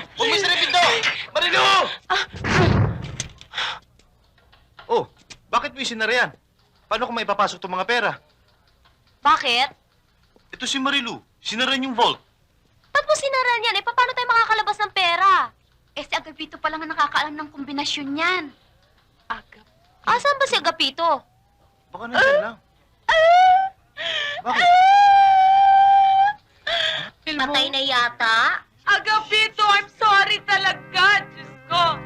Huwag mo isarapin to! Marilu! Oh, bakit mo isinara yan? Paano kung may papasok itong mga pera? Bakit? Ito si Marilu. Sinara yung vault. Ba't mo sinaran yan? Eh, paano tayo makakalabas ng pera? Eh, si Agapito pa lang ang nakakaalam ng kombinasyon niyan. Agap. Asan ba si Agapito? Baka nandyan lang. Bakit? Patay na yata? Agapito, I'm sorry talaga. Diyos ko.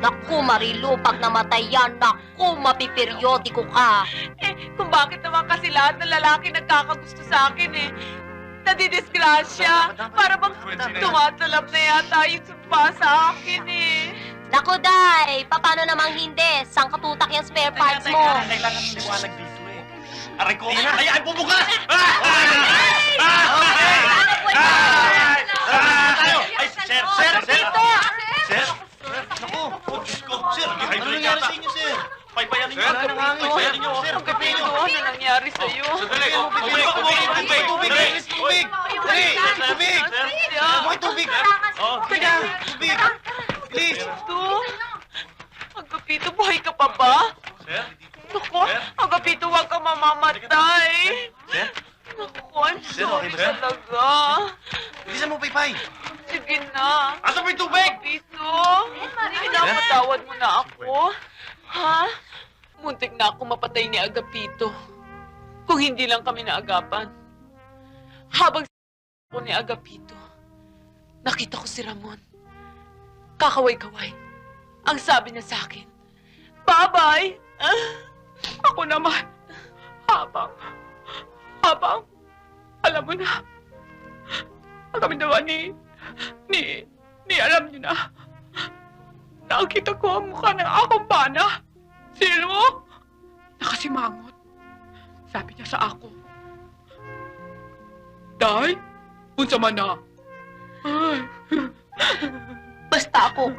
Naku, Marilu, pag namatay yan, naku, mapiperyodiko ka. Eh, kung bakit naman kasi lahat ng lalaki nagkakagusto sa akin eh. Nadidisgrasya. Para bang tumatalab na yata yung sumpa sa akin eh. Naku, Day, paano namang hindi? Saan katutak yung spare parts mo? Kailangan ng liwanag dito eh. Aray ko! Ay, ay, bubukas! Ay, sir, sir, sir! Sir? Naku, oh, Diyos ko. Sir, ano nangyari sa inyo, sir? Paypayanin niyo. Sir, ang kape niyo. Agapito, ano nangyari sa'yo? Sandali, tubig, tubig, tubig, tubig, tubig, tubig, tubig, tubig, Amoy tubig. Kaya, tubig. Please. Agapito? Agapito, buhay ka pa ba? Sir? Naku, Agapito, huwag ka mamamatay. Sir? Naku, I'm Sir, sorry okay ba, sir? talaga. Bilisan mo, Paypay. Sige na. Asa mo yung tubig? Piso, pinapatawad mo na ako. Ha? Muntik na ako mapatay ni Agapito. Kung hindi lang kami naagapan. Habang ako ni Agapito, nakita ko si Ramon. Kakaway-kaway. Ang sabi niya sa akin, Bye-bye! Ah, ako naman, habang, habang, alam mo na, kami naman ni, ni, ni alam niyo na, nakita ko ang mukha ng akong bana. Sino? Nakasimangot. Sabi niya sa ako, Day, unsa man na? Basta ako.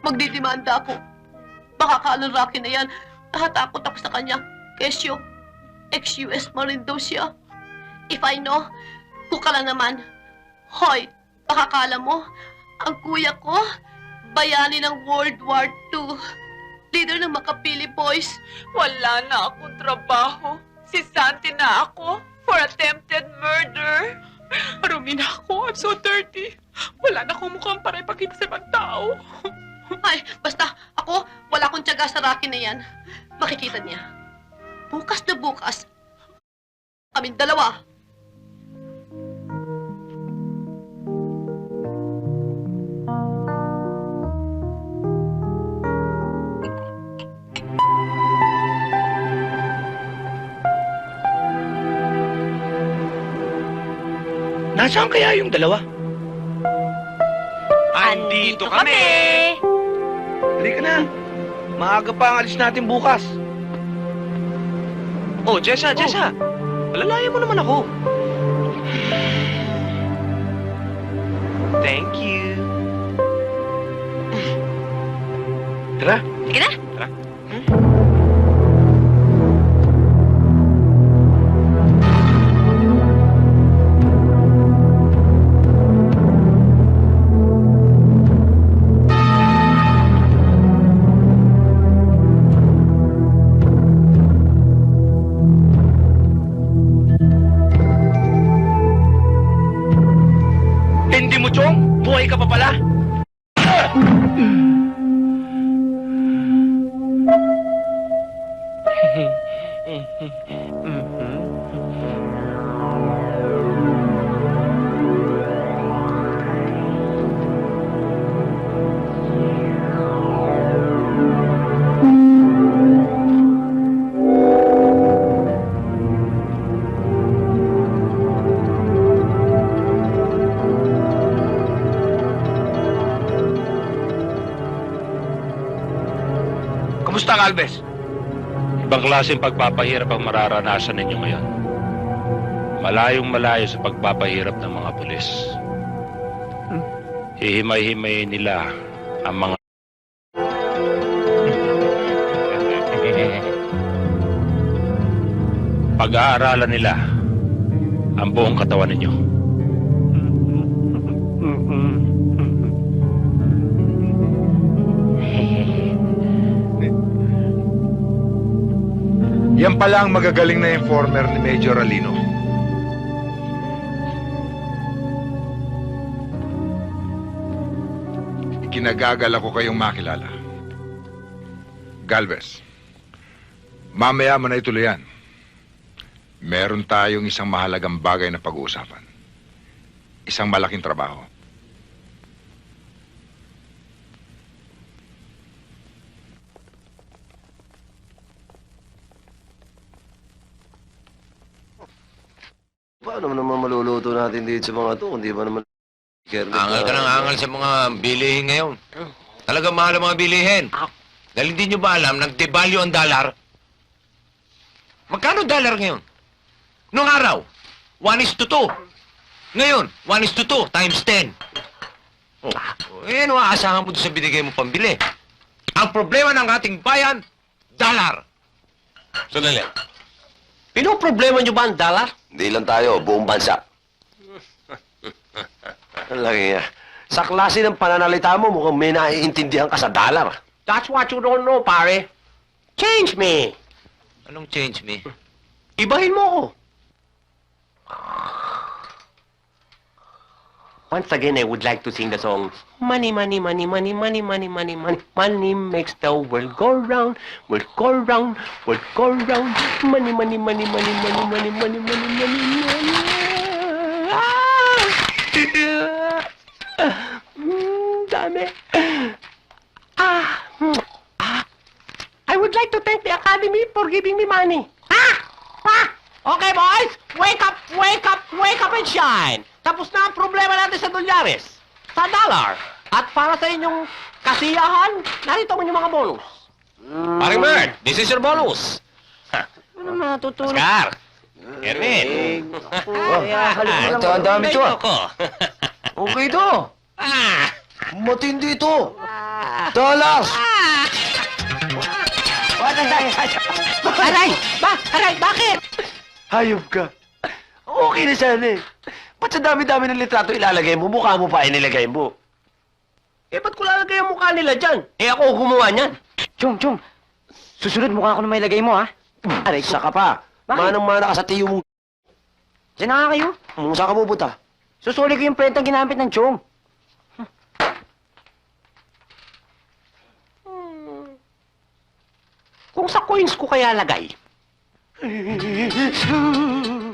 Magdidimanda ako. Baka kaaluraki na yan. Nahatakot ako sa kanya. Kesyo, ex-US Marine. If I know, kuka lang naman. Hoy, baka mo, ang kuya ko, bayani ng World War II. Leader ng Makapili Boys. wala na akong trabaho. Si Santi na ako for attempted murder. Marumi na ako. I'm so dirty. Wala na akong mukhang para ipakita sa ibang tao. Ay, basta ako, wala akong tiyaga sa racket na yan. Makikita niya. Bukas na bukas, kaming dalawa. Nasaan kaya yung dalawa? Andito kami! Halika na. Maaga pa ang alis natin bukas. Oh, Jessa, Jessa. Alalayan mo naman ako. Thank you. Tara. Sige na. Buhay ka pa pala? Kumusta ang Albes? Ibang klaseng pagpapahirap ang mararanasan ninyo ngayon. Malayong malayo sa pagpapahirap ng mga pulis. Hihimay-himayin nila ang mga pag-aaralan nila ang buong katawan ninyo. Yan pala ang magagaling na informer ni Major Alino. Kinagagala ko kayong makilala. Galvez, mamaya mo na ituloy yan. Meron tayong isang mahalagang bagay na pag-uusapan. Isang malaking trabaho. Paano naman maluluto natin dito sa mga to? Hindi ba naman... Angal ka ng angal sa mga bilihin ngayon. Talaga mahal ang mga bilihin. Dahil hindi nyo ba alam, nag-devalue ang dollar? Magkano dollar ngayon? Noong araw, 1 is to 2. Ngayon, 1 is to 2 times 10. Oh, eh, ano aasahan mo doon sa binigay mo pambili? Ang problema ng ating bayan, dollar. Sandali. Pinoproblema nyo ba ang dollar? Hindi lang tayo, buong bansa. Ang laki nga. Sa klase ng pananalita mo, mukhang may naiintindihan ka sa dollar. That's what you don't know, pare. Change me. Anong change me? Ibahin mo ko. Once again, I would like to sing the song, Money, money, money, money, money, money, money, money, money makes the world go round, world go round, world go round, money, money, money, money, money, money, money, money, money, money. Ah! Mm. Ah! mm, ah. I would like to thank the Academy for giving me money. Ah! Ah! Okay, boys! Wake up, wake up, wake up and shine! Tapos na ang problema natin sa dolyares, sa dollar. At para sa inyong kasiyahan, narito ang inyong mga bonus. Paring Bert, this is your bonus. Ano matutulog? Oscar. Kermit. Ito, ang dami to, ah. Ko. Okay to! Ah! Matindi to! Dollars! Aray! Ba? Aray, bakit? Hayop ka. Okay na sana eh. Ba't sa dami-dami ng litrato ilalagay mo, mukha mo pa inilagay mo? Eh, ba't ko lalagay ang mukha nila dyan? Eh, ako ang gumawa niyan. Chong, Chong. Susunod mukha ko na may lagay mo, ha? Aray, saka pa. Bakit? Manang-mana ka sa tiyo mo. Diyan na nga kayo. Kung saan ka pupunta? Susuli ko yung prentang ginamit ng Chong. Kung sa coins ko kaya lagay. 哎，哎。